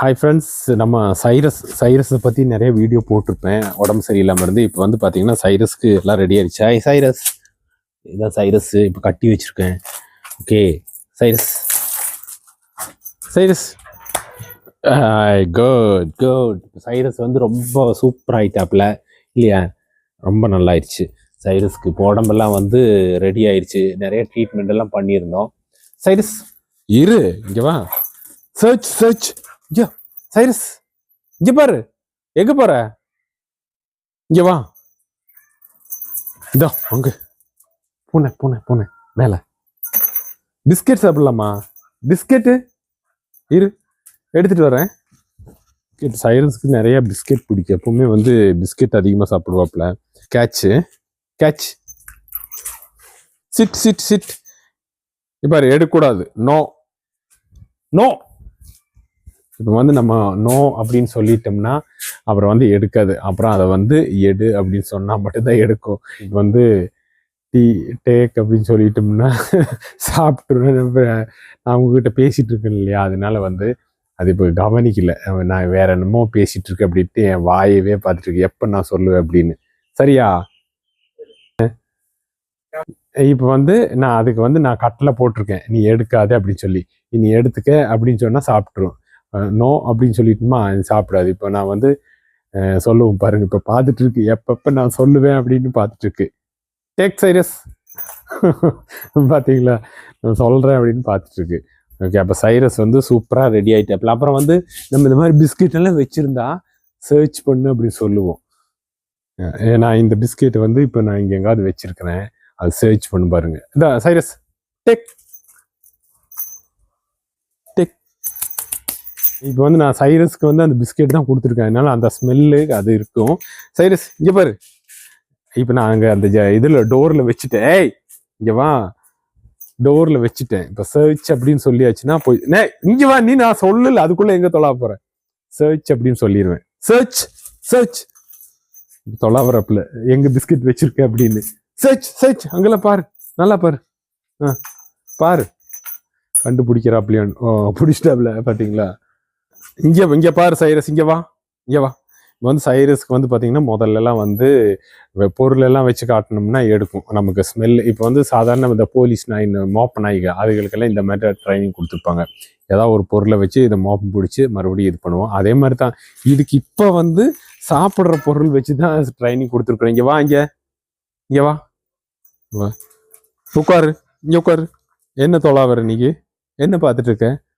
Hi friends நம்ம சைரஸ் சைரஸை பற்றி நிறைய வீடியோ போட்டிருப்பேன். உடம்பு சரியில்லாமல் இருந்து இப்போ வந்து பார்த்தீங்கன்னா சைரஸ்க்கு எல்லாம் ரெடி ஆயிடுச்சு. Hi Cyrus. இதான் சைரஸ். இப்போ கட்டி வச்சுருக்கேன். Okay Cyrus. Cyrus. Good good Cyrus வந்து ரொம்ப சூப்பர் ஆயிட்டாப்ல. இல்லையா? ரொம்ப நல்லா ஆயிடுச்சு சைரஸ்க்கு இப்போ உடம்பெல்லாம் வந்து ரெடி ஆயிடுச்சு நிறைய ட்ரீட்மெண்ட் எல்லாம் பண்ணியிருந்தோம். சைரஸ் இரு இங்கே வா. சர்ச் சர்ச் ஐயோ சைரஸ். இங்க பாரு. எங்க போற? இங்க வா. இதோ அங்க. பூனை பூனை பூனை. மேல. பிஸ்கெட் சாப்பிடலாமா? பிஸ்கெட்டு? இரு. எடுத்துட்டு வரேன். பிஸ்கெட். சைரஸ்க்கு நிறையா பிஸ்கெட் பிடிக்கும். எப்பவுமே வந்து பிஸ்கெட் அதிகமாக சாப்பிடுவாப்புல. Catch. Catch. Sit sit sit. இப்போ எடுக்கக்கூடாது. நோ. நோ. இப்போ வந்து நம்ம நோ அப்படின்னு சொல்லிட்டோம்னா அப்புறம் வந்து எடுக்காது. அப்புறம் அதை வந்து எடு அப்படின்னு சொன்னால் மட்டும்தான் எடுக்கும். இப்போ வந்து டீ டேக் அப்படின்னு சொல்லிட்டோம்னா சாப்பிட்டுருவேன் நான் உங்ககிட்ட பேசிகிட்டு இருக்கேன் இல்லையா? அதனால வந்து அது இப்போ கவனிக்கல. நான் வேற என்னமோ பேசிகிட்டு இருக்கேன் அப்படின்ட்டு என் வாயவே பார்த்துட்டு எப்போ நான் சொல்லுவேன் அப்படின்னு. சரியா? இப்போ வந்து நான் அதுக்கு வந்து நான் கட்டில் போட்டிருக்கேன். நீ எடுக்காது அப்படின்னு சொல்லி. நீ எடுத்துக்க அப்படின்னு சொன்னால் சாப்பிட்ருவோம் நோ அப்படின்னு சொல்லிட்டுமா அது சாப்பிடாது. இப்போ நான் வந்து சொல்லுவோம் பாருங்க இப்போ பார்த்துட்டு இருக்கு எப்பப்போ நான் சொல்லுவேன் அப்படின்னு பார்த்துட்டு இருக்கு டேக் சைரஸ் பார்த்தீங்களா நான் சொல்கிறேன் அப்படின்னு பார்த்துட்டு இருக்கு ஓகே அப்போ சைரஸ் வந்து சூப்பராக ரெடி ஆகிட்டாப்ல அப்புறம் வந்து நம்ம இந்த மாதிரி பிஸ்கெட் எல்லாம் வச்சுருந்தா சர்ச் பண்ணு அப்படின்னு சொல்லுவோம். நான் இந்த பிஸ்கெட் வந்து இப்போ நான் இங்கே எங்காவது வச்சுருக்கிறேன். அது சர்ச் பண்ணு பாருங்க. இந்த சைரஸ் டேக் இப்போ வந்து நான் சைரஸ்க்கு வந்து அந்த பிஸ்கெட் தான் கொடுத்துருக்கேன். அதனால அந்த ஸ்மெல்லு அது இருக்கும். சைரஸ் இங்கே பாரு. இப்போ நான் அங்கே அந்த ஜ- இதில் டோரில் வச்சுட்டேன். ஏய் இங்கே வா. டோரில் வச்சுட்டேன். இப்போ சர்ச் அப்படின்னு சொல்லியாச்சுன்னா போய் நே இங்கே வா. நீ நான் சொல்லல. அதுக்குள்ளே எங்கே தொலா போகிறேன் சர்ச் அப்படின்னு சொல்லிடுவேன் சர்ச் சர்ச் தொலா எங்கே பிஸ்கெட் வச்சுருக்கேன் அப்படின்னு. சர்ச் சர்ச் அங்கெல்லாம் பாரு. நல்லா பாரு. ஆ பாரு. கண்டுபிடிக்கிறாப்லையான் ஓ பிடிச்சிட்டாப்ல பார்த்தீங்களா இங்கே இங்கே பாரு சைரஸ் இங்கே வா இங்கே வா. இப்போ வந்து சைரஸ்க்கு வந்து பார்த்தீங்கன்னா முதல்லலாம் வந்து பொருளெல்லாம் பொருள் எல்லாம் வச்சு காட்டணும்னா எடுக்கும். நமக்கு ஸ்மெல் இப்போ வந்து சாதாரண இந்த போலீஸ் நாய் மோப்ப நாய்கள் அதுகளுக்கெல்லாம் இந்த மாதிரி ட்ரைனிங் கொடுத்துருப்பாங்க. ஏதாவது ஒரு பொருளை வச்சு இதை மோப்பம் பிடிச்சி மறுபடியும் இது பண்ணுவோம். அதே மாதிரி தான் இதுக்கு இப்போ வந்து சாப்பிட்ற பொருள் வச்சு தான் ட்ரைனிங் கொடுத்துருக்குறோம். இங்கே வா இங்கே. இங்கே வா. வா. உட்காரு இங்கே உட்காரு. என்ன தொலாவற நீங்க என்ன பார்த்துட்டு இருக்கேன்